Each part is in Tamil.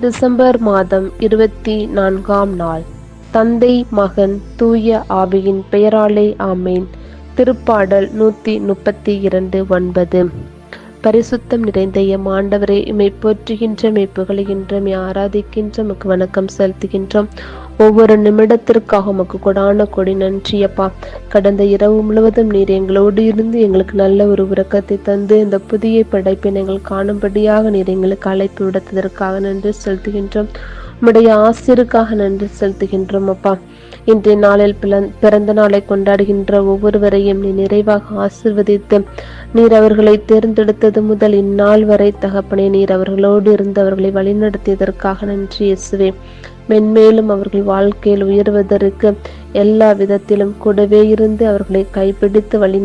டிசம்பர் மாதம் இருபத்தி நான்காம் நாள். தந்தை மகன் தூய ஆவியின் பெயராலே ஆமேன். திருப்பாடல் நூற்றி முப்பத்தி இரண்டு ஒன்பது. பரிசுத்தம் நிறைந்த எம் ஆண்டவரே இமை போற்றுகின்ற மெய் புகழுகின்ற மெய் ஆராதிக்கின்ற உமக்கு வணக்கம் செலுத்துகின்றோம். ஒவ்வொரு நிமிடத்திற்காக உமக்கு கொடான கொடி நன்றியப்பா கடந்த இரவு முழுவதும் நீர் எங்களோடு இருந்து எங்களுக்கு நல்ல ஒரு உறக்கத்தை தந்து இந்த புதிய படைப்பை எங்கள் காணும்படியாக நீர் எங்களுக்கு அழைப்பு விடுத்ததற்காக நன்றி செலுத்துகின்றோம். உம்முடைய ஆசிரியருக்காக நன்றி செலுத்துகின்றோம் அப்பா. இன்றைய நாளில் பிறந்த நாளை கொண்டாடுகின்ற ஒவ்வொருவரையும் நீ நிறைவாக ஆசிர்வதித்து நீர் அவர்களை தேர்ந்தெடுத்தது முதல் இந்நாள் வரை தகப்பனே நீர் அவர்களோடு இருந்து அவர்களை வழிநடத்தியதற்காக நன்றி இயேசுவே. மென்மேலும் அவர்கள் வாழ்க்கையில் உயர்வதற்கு எல்லா விதத்திலும் கூடவே இருந்து அவர்களை கைப்பிடித்து வழி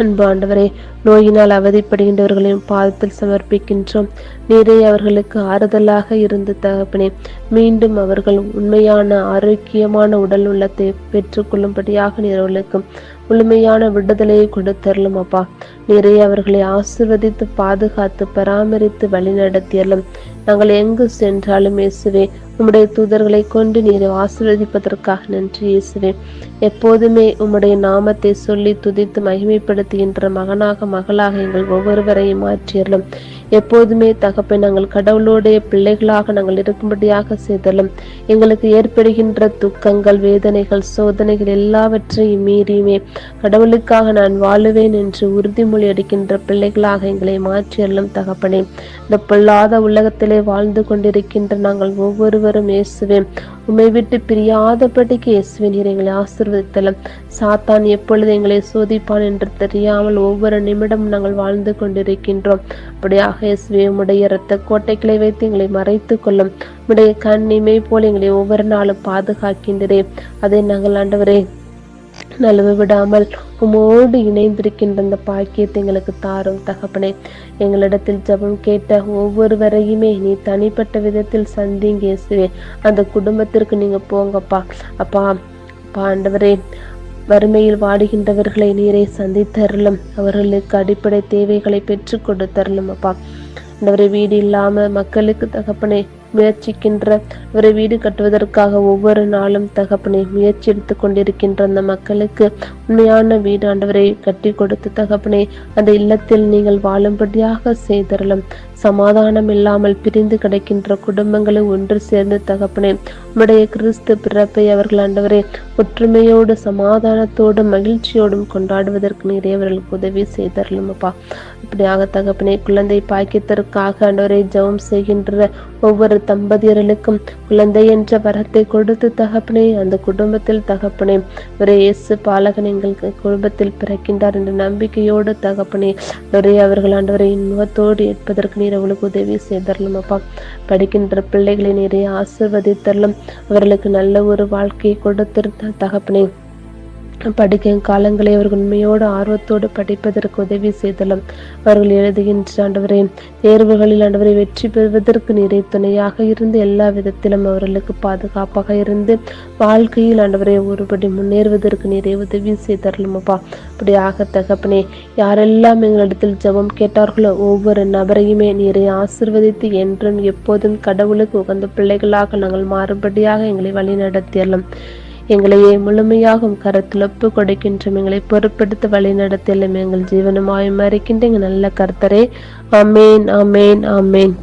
அன்பாண்டவரே நோயினால் அவதிப்படுகின்றவர்களின் பாதத்தில் சமர்ப்பிக்கின்றோம். நீரே அவர்களுக்கு ஆறுதலாக இருந்து தகப்பனே மீண்டும் அவர்கள் உண்மையான ஆரோக்கியமான உடல் உள்ளத்தை பெற்றுக்கொள்ளும்படியாக நீர் அவர்களுக்கு முழுமையான விடுதலையை கொடுத்தரலும் அப்பா. நிறைய அவர்களை ஆசிர்வதித்து பாதுகாத்து பராமரித்து வழிநடத்தியலும் நாங்கள் எங்கு சென்றாலும் இயேசுவே உம்முடைய தூதர்களை கொண்டு நீரை ஆசீர்வதிப்பதற்காக நன்றி இயேசுவே. எப்போதுமே உம்முடைய நாமத்தை சொல்லி துதித்து மகிமைப்படுத்துகின்ற மகனாக மகளாக எங்கள் ஒவ்வொருவரையும் மாற்றியறலும் எப்போதுமே தகப்பை நாங்கள் கடவுளுடைய பிள்ளைகளாக நாங்கள் இருக்கும்படியாக செய்தலும். எங்களுக்கு ஏற்படுகின்ற துக்கங்கள் வேதனைகள் சோதனைகள் எல்லாவற்றையும் மீறியுமே. கடவுளுக்காக நான் வாழுவேன் என்று உறுதிமொழி எடுக்கின்ற பிள்ளைகளாக எங்களை மாற்றியறலும் தகப்பனே. இந்த பொல்லாத உலகத்திலே வாழ்ந்து கொண்டிருக்கின்ற நாங்கள் ஒவ்வொரு வரும் இயேசுவே உம்மை விட்டு பிரியாதபடிக்கு இயேசுவே நீர் எங்களை ஆசீர்வதித்தலும். சாத்தான் எப்பொழுது எங்களை சோதிப்பான் என்று தெரியாமல் ஒவ்வொரு நிமிடம் நாங்கள் வாழ்ந்து கொண்டிருக்கின்றோம். அப்படியாக இயேசுவே உம்முடைய இரத்த கோட்டைகளை வைத்து எங்களை மறைத்து கொள்ளும். உம்முடைய கண் இமை போல் எங்களை ஒவ்வொரு நாளும் பாதுகாக்கின்றே அதை நாங்கள் ஆண்டவரே நழுவ விடாமல் உமோடு இணைந்திருக்கின்ற அந்த பாக்கியத்தை எங்களுக்கு தாரும் தகப்பனே. எங்களிடத்தில் ஜெபம் கேட்ட ஒவ்வொருவரையுமே நீ தனிப்பட்ட விதத்தில் சந்திங்க இயேசுவே. அந்த குடும்பத்திற்கு நீங்க போங்கப்பா. அப்பா அப்பா ஆண்டவரே வறுமையில் வாடுகின்றவர்களை நீரை சந்தித்தருளும். அவர்களுக்கு அடிப்படை தேவைகளை பெற்றுக் கொடுத்தருளும் அப்பா. ஆண்டவரே வீடு இல்லாம மக்களுக்கு தகப்பனே முயற்சிக்கின்ற ஒரு வீடு கட்டுவதற்காக ஒவ்வொரு நாளும் தகப்பனை முயற்சி எடுத்து கொண்டிருக்கின்ற அந்த மக்களுக்கு உண்மையான வீடு ஆண்டவரை கட்டி கொடுத்து தகப்பனை அந்த இல்லத்தில் நீங்கள் வாழும்படியாக செய்தரலும். சமாதானம் இல்லாமல் பிரிந்து கிடக்கின்ற குடும்பங்களை ஒன்று சேர்ந்து தகப்பனே உம்முடைய கிறிஸ்து பிறப்பை அவர்கள் ஆண்டவரே ஒற்றுமையோடு சமாதானத்தோடும் மகிழ்ச்சியோடும் கொண்டாடுவதற்கு நிறைய அவர்களுக்கு உதவி செய்தரலும் அப்பா. இப்படியாக தகப்பனே குழந்தை பாக்கியத்திற்காக ஆண்டவரை ஜெபம் செய்கின்ற ஒவ்வொரு தம்பதியர்களுக்கும் குழந்தை என்ற வரத்தை கொடுத்து தகப்பனே அந்த குடும்பத்தில் தகப்பனே ஒரே இயேசு பாலகன் எங்கள் குடும்பத்தில் பிறக்கின்றார் என்ற நம்பிக்கையோடு தகப்பனே ஒரே அவர்கள் ஆண்டவரை இன்பத்தோடு ஏற்பதற்கு நீர் அவளுக்கு உதவி செய்தரலும் அப்பா. படிக்கின்ற பிள்ளைகளை நிறைய ஆசிர்வதித்தரலும் அவர்களுக்கு நல்ல ஒரு வாழ்க்கையை கொடுத்திருந்த தகப்பனே. படிக்கும் காலங்களை அவர்கள் உண்மையோடு ஆர்வத்தோடு படிப்பதற்கு உதவி செய்தலும். அவர்கள் எழுதுகின்ற ஆண்டவரே தேர்வுகளில் ஆண்டவரை வெற்றி பெறுவதற்கு நீரை துணையாக இருந்து எல்லா விதத்திலும் அவர்களுக்கு பாதுகாப்பாக இருந்து வாழ்க்கையில் ஆண்டவரை ஒருபடி முன்னேறுவதற்கு நீரை உதவி செய்தரலுமப்பா அப்படியாக தகப்பனே யாரெல்லாம் எங்களிடத்தில் ஜெபம் கேட்டார்களோ ஒவ்வொரு நபரையுமே நீரை ஆசிர்வதித்து என்றும் எப்போதும் கடவுளுக்கு உகந்த பிள்ளைகளாக நாங்கள் மாறுபடியாக எங்களை வழி நடத்தியலாம் எங்களையே முழுமையாகவும் கருத்தில் ஒப்பு கொடுக்கின்றோம் எங்களை பொறுப்படுத்த வழி நடத்தியலும் எங்கள் ஜீவனமாயும் மறைக்கின்ற எங்கள் நல்ல கர்த்தரே. அமேன் அமேன் அமேன்